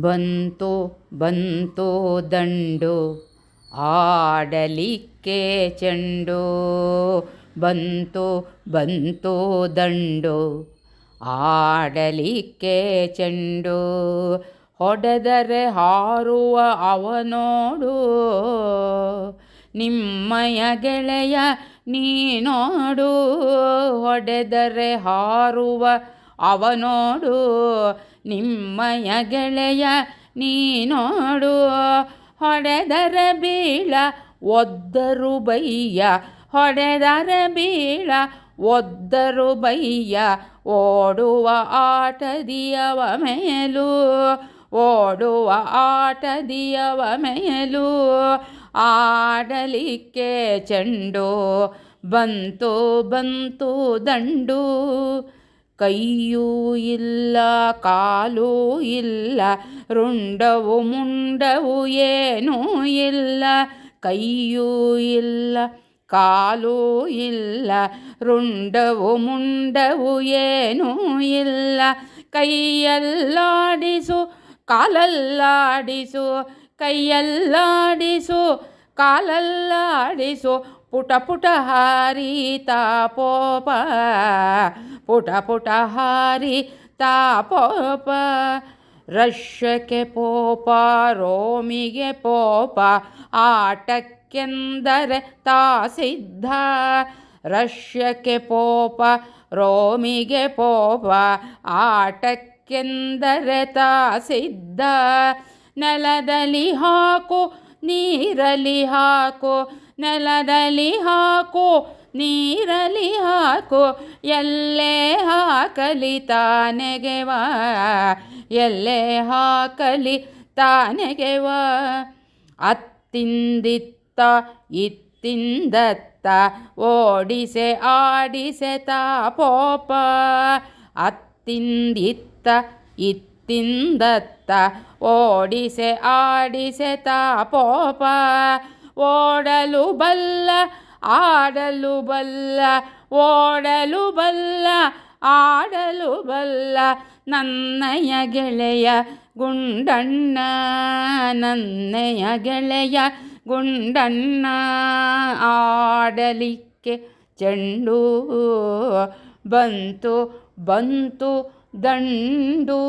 ಬಂತು ಬಂತು ದಂಡು, ಆಡಲಿಕ್ಕೆ ಚೆಂಡು. ಬಂತು ಬಂತು ದಂಡು, ಆಡಲಿಕ್ಕೆ ಚೆಂಡು. ಹೊಡೆದರೆ ಹಾರುವ ಅವನೋಡು, ನಿಮ್ಮಯ ಗೆಳೆಯ ನೀನೋಡು. ಹೊಡೆದರೆ ಹಾರುವ ಅವನೋಡು, ನಿಮ್ಮಯ ಗೆಳೆಯ ನೀನೋಡು, ಹೊಡೆದರ ಬೀಳ ಒದ್ದರು ಬೈಯ, ಹೊಡೆದರ ಬೀಳ ಒದ್ದರು ಬೈಯ, ಓಡುವ ಆಟದಿಯವ ಮೇಲು, ಓಡುವ ಆಟದಿಯವ ಮೇಲು, ಆಡಲಿಕ್ಕೆ ಚೆಂಡು, ಬಂತು ಬಂತು ದಂಡು. ಕೈಯೂ ಇಲ್ಲ ಕಾಲೂ ಇಲ್ಲ ರುಂಡವು ಮುಂಡವು ಏನೂ ಇಲ್ಲ ಕೈಯೂ ಇಲ್ಲ ಕಾಲೂ ಇಲ್ಲ ರುಂಡವು ಮುಂಡವು ಏನೂ ಇಲ್ಲ ಕೈಯಲ್ಲಾಡಿಸು ಕಾಲಲ್ಲಾಡಿಸು ಕೈಯಲ್ಲಾಡಿಸು ಕಾಲಲ್ಲಾಡಿಸು ಪುಟ ಪುಟ ಹಾರಿತಾ ಪೋಪ ಪುಟ ಪುಟ ಹಾರಿ ತಾಪೋಪ ರಷ್ಯಕ್ಕೆ ಪೋಪ, ರೋಮಿಗೆ ಪೋಪ, ಆಟಕ್ಕೆಂದರೆ ತಾ ಸಿದ್ಧ. ರಷ್ಯಕ್ಕೆ ಪೋಪ, ರೋಮಿಗೆ ಪೋಪ, ಆಟಕ್ಕೆಂದರೆ ತಾ ಸಿದ್ಧ. ನೆಲದಲ್ಲಿ ಹಾಕು ನೀರಲಿ ಹಾಕು ನೆಲದಲ್ಲಿ ಹಾಕು ನೀರಲಿ ಹಾಕು, ಎಲ್ಲೇ ಹಾಕಲಿ ತಾನೆಗೆವ ಎಲ್ಲೇ ಹಾಕಲಿ ತಾನೆಗೆವ ಅತ್ತಿಂದಿತ್ತ, ಇತ್ತಿಂದತ್ತ, ಓಡಿಸೆ, ಆಡಿಸೆ ತಾಪೋಪ. ಅತ್ತಿಂದಿತ್ತ, ಇತ್ತಿಂದತ್ತ, ಓಡಿಸೆ, ಆಡಿಸೆ ತಾಪೋಪ. ಓಡಲು ಬಲ್ಲ, ಆಡಲು ಬಲ್ಲ, ಓಡಲು ಬಲ್ಲ, ಆಡಲು ಬಲ್ಲ. ನನ್ನಯ ಗೆಳೆಯ ಗುಂಡಣ್ಣ, ನನ್ನಯ ಗೆಳೆಯ ಗುಂಡಣ್ಣ, ಆಡಲಿಕ್ಕೆ ಚೆಂಡು, ಬಂತು ಬಂತು, ದಂಡು.